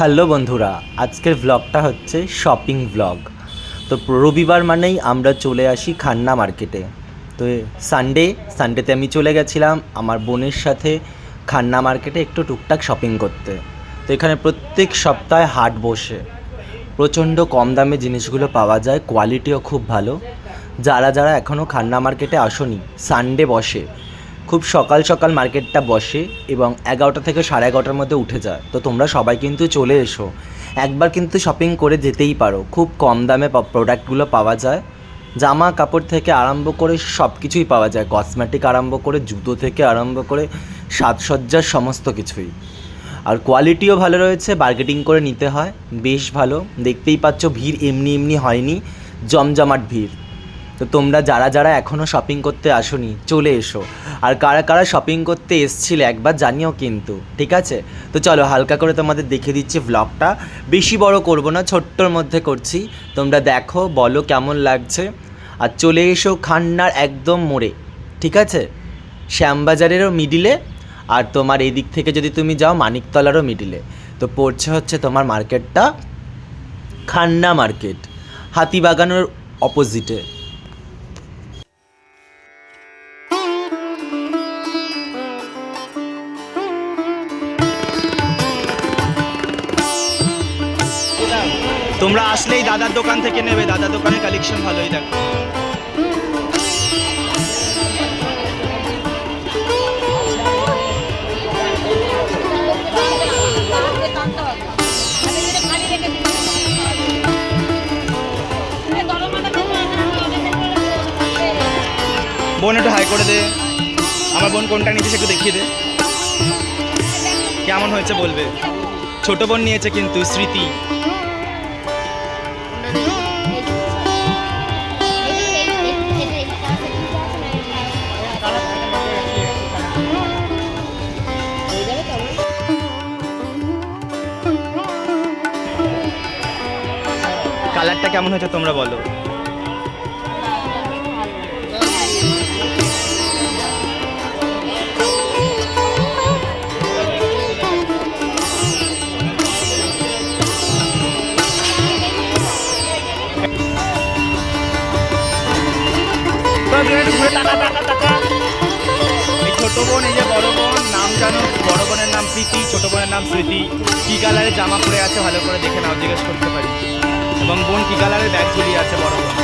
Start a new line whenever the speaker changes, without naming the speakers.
Hello বন্ধুরা, আজকের ভ্লগটা হচ্ছে শপিং ভ্লগ তো রবিবার মানেই আমরা চলে আসি খান্না মার্কেটে তো সানডে সানডেতে আমি চলে গেছিলাম আমার বোনের সাথে খান্না মার্কেটে একটু টুকটাক শপিং করতে। তো এখানে প্রত্যেক সপ্তাহে হাট বসে। প্রচণ্ড কম দামে জিনিসগুলো পাওয়া যায় কোয়ালিটিও খুব ভালো। যারা যারা এখনও খান্না মার্কেটে আসনি সানডে বসে। খুব সকাল সকাল মার্কেটটা বসে এবং এগারোটা থেকে সাড়ে এগারোটার মধ্যে উঠে যায়। তো তোমরা সবাই কিন্তু চলে এসো। একবার কিন্তু শপিং করে যেতেই পারো। খুব কম দামে প্রোডাক্টগুলো পাওয়া যায়। জামা কাপড় থেকে আরম্ভ করে সব কিছুই পাওয়া যায়। কসমেটিক আরম্ভ করে, জুতো থেকে আরম্ভ করে, সাজসজ্জার সমস্ত কিছুই। আর কোয়ালিটিও ভালো রয়েছে বার্গেটিং করে নিতে হয়। বেশ ভালো। দেখতেই পাচ্ছ, ভিড় এমনি এমনি হয়নি। জমজমাট ভিড়। তো তোমরা যারা যারা এখনও শপিং করতে আসোনি, চলে এসো। আর কারা কারা শপিং করতে এসছিলে একবার জানিও কিন্তু, ঠিক আছে? তো চলো হালকা করে তোমাদের দেখে দিচ্ছি ভ্লগটা বেশি বড় করব না, ছোট্টর মধ্যে করছি। তোমরা দেখো, বলো কেমন লাগছে। আর চলে এসো খান্নার একদম মোড়ে, ঠিক আছে? শ্যামবাজারেরও মিডিলে আর তোমার এই দিক থেকে যদি তুমি যাও, মানিকতলারও মিডিলে তো পড়ছে হচ্ছে তোমার মার্কেটটা খান্না মার্কেট হাতিবাগানের অপোজিটে
তোমরা আসলেই দাদার দোকান থেকে নেবে। দাদার দোকানের কালেকশন ভালোই দেখো। বোন একটু হাই করে দে। আমার বোন কোনটা নিয়েছে একটু দেখিয়ে দে। কেমন হয়েছে বলবে? ছোট বোন নিয়েছে কিন্তু স্মৃতি। কালারটা কেমন হয়েছে তোমরা বলো? ছোট বোন, এই যে বড় বোন, নাম জানো? বড় বোনের নাম প্রীতি, ছোট বোনের নাম স্মৃতি। কি কালারের জামা পরে আছে ভালো করে দেখে নাও, জিজ্ঞেস করতে পারি। এবং বোন কি কালারের ব্যাগ ঝুলিয়ে আছে বড় বোন